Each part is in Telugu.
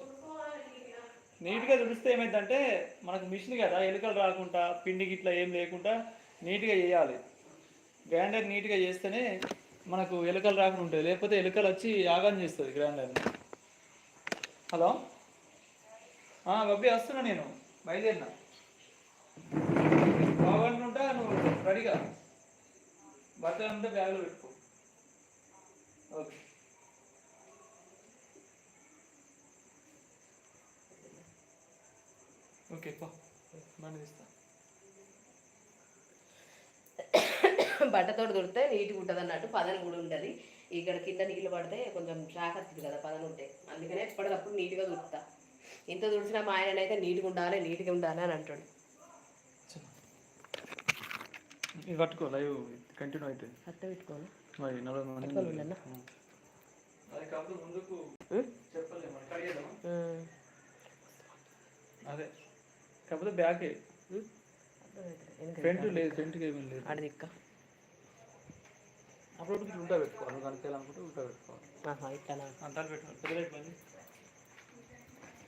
వచ్చేసి నీట్గా తుడిస్తే ఏమైందంటే మనకు మిషన్ కదా ఎలుకలు రాకుండా పిండి గిట్లా ఏం లేకుండా నీట్గా చేయాలి. గ్రైండర్ నీట్గా చేస్తేనే మనకు ఎలుకలు రాకుండా ఉంటుంది లేకపోతే ఎలుకలు వచ్చి యాగం చేస్తుంది గ్రైండర్ని. హలో? ఆ, వస్తున్నా నేను. బయలుదేరినా? బాగుంటుంటా నువ్వు రెడీగా. బట్టలు ఉంటే బ్యాగ్లో పెట్టుకో. ఓకే. ఓకే పో బండి తీస్తా బట్టతోటి దొరికితే నీట్గా ఉంటుంది అన్నట్టు పదన కూడా ఉంటుంది. ఇక్కడ కింద నీళ్ళు పడితే కొంచెం షాక్ వస్తుంది కదా పదన ఉంటే. అందుకనే ఎప్పటికప్పుడు నీట్గా దుడుకుతా ఇంత దుడిచినా మా ఆయన అయితే నీట్గా ఉండాలి నీట్గా ఉండాలి అని అంటాడు. ఇది పట్టుకో లైవ్ కంటిన్యూ అవుతుంది. అట్ట మరి నలభై ముందుకు కాకపోతే బ్యాక్ ఫ్రంట్ లేదు ఫ్రంట్కి ఏమీ లేదు. ఆడ దిక్క అప్పుడు ఇట్లా ఉల్టా పెట్టుకోవాలి నువ్వు కనుక్కోవాలనుకుంటే ఉల్టా పెట్టుకోవాలి ఇట్లా అంతాలు పెట్టుకోవాలి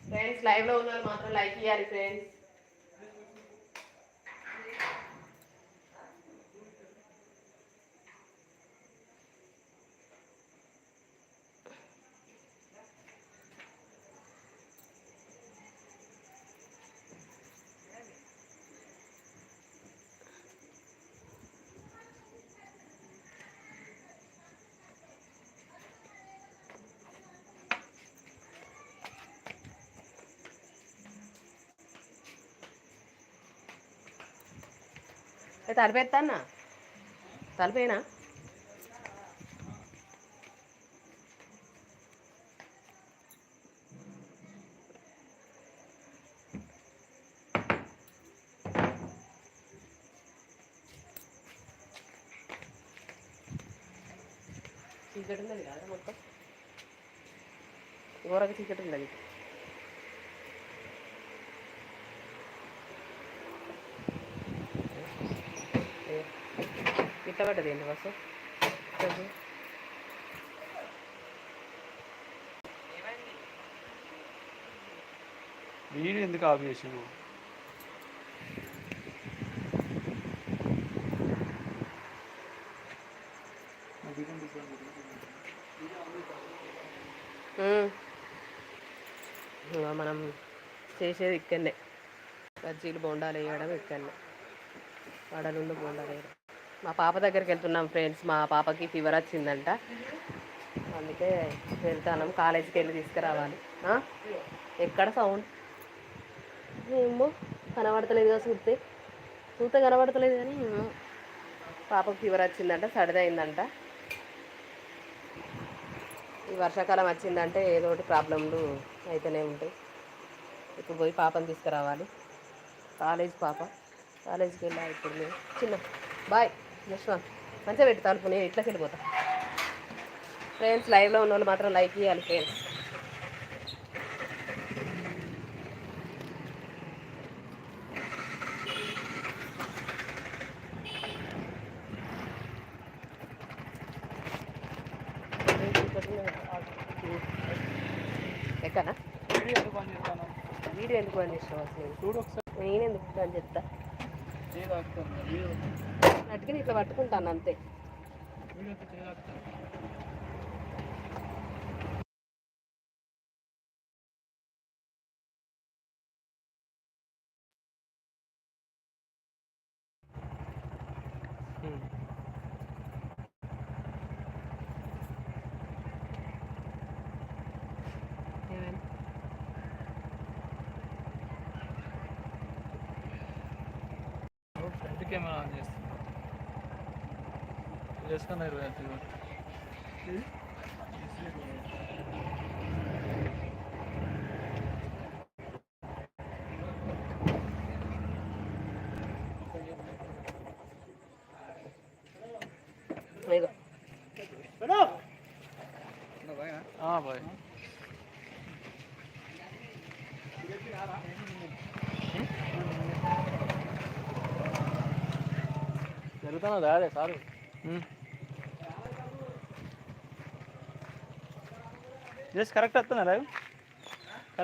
ఫ్రెండ్స్ లైవ్లో ఉన్న వాళ్ళు మాత్రం లైక్ చేయాలి ఫ్రెండ్స్ తలిపేస్తానా తలిపేనా చీకటి ఉన్నది కదా మొత్తం ఘోరగా చీకటి ఉన్నది ఇట్లా పడ్డది ఏంటి బస్సు చెప్పు. వీడు ఎందుకు ఆఫ్ చేసావు ఉమ్. ఇగో మనం చేసేది ఇక్కడనే బజ్జీలు బోండాలు వేయడం ఇక్కడనే వాడ నుండి బోండాలు వేయడం మా పాప దగ్గరికి వెళ్తున్నాం ఫ్రెండ్స్ మా పాపకి ఫీవర్ వచ్చిందంట. అందుకే వెళ్తాను కాలేజీకి వెళ్ళి తీసుకురావాలి. ఎక్కడ సౌండ్ ఏమో కనబడతలేదు కదా చూస్తే చూస్తే కనబడతలేదు కానీ ఏమో. పాపకు ఫీవర్ వచ్చిందంట సర్ది అయిందంట. ఈ వర్షాకాలం వచ్చిందంటే ఏదో ఒకటి ప్రాబ్లంలు అయితేనే ఉంటాయి. ఇప్పుడు పోయి పాపని తీసుకురావాలి. కాలేజ్ పాప. కాలేజీకి వెళ్ళాలి ఇప్పుడు మేము చిన్న బాయ్ యశ్వంత్ మంచిగా పెట్టి తలుపు నేను ఇట్లకి వెళ్ళిపోతా. ఫ్రెండ్స్ లైవ్లో ఉన్న వాళ్ళు మాత్రం లైక్ చేయాలి ఫ్రెండ్స్ ఎక్కనా? వీడియో ఎందుకు బంద్ చేసినావు అసలు? చూడు ఒకసారి. నేను ఎందుకు బంద్ చెప్తా అట్టుకుని ఇట్లా పట్టుకుంటాను అంతే. కెమెరా ఆన్ చేస్తాను. చేసుకున్నా ఇరవై ఐదు బాయ్. జరుగుతున్నదా అదే సారు జస్ట్ కరెక్ట్ వస్తుందా లైవ్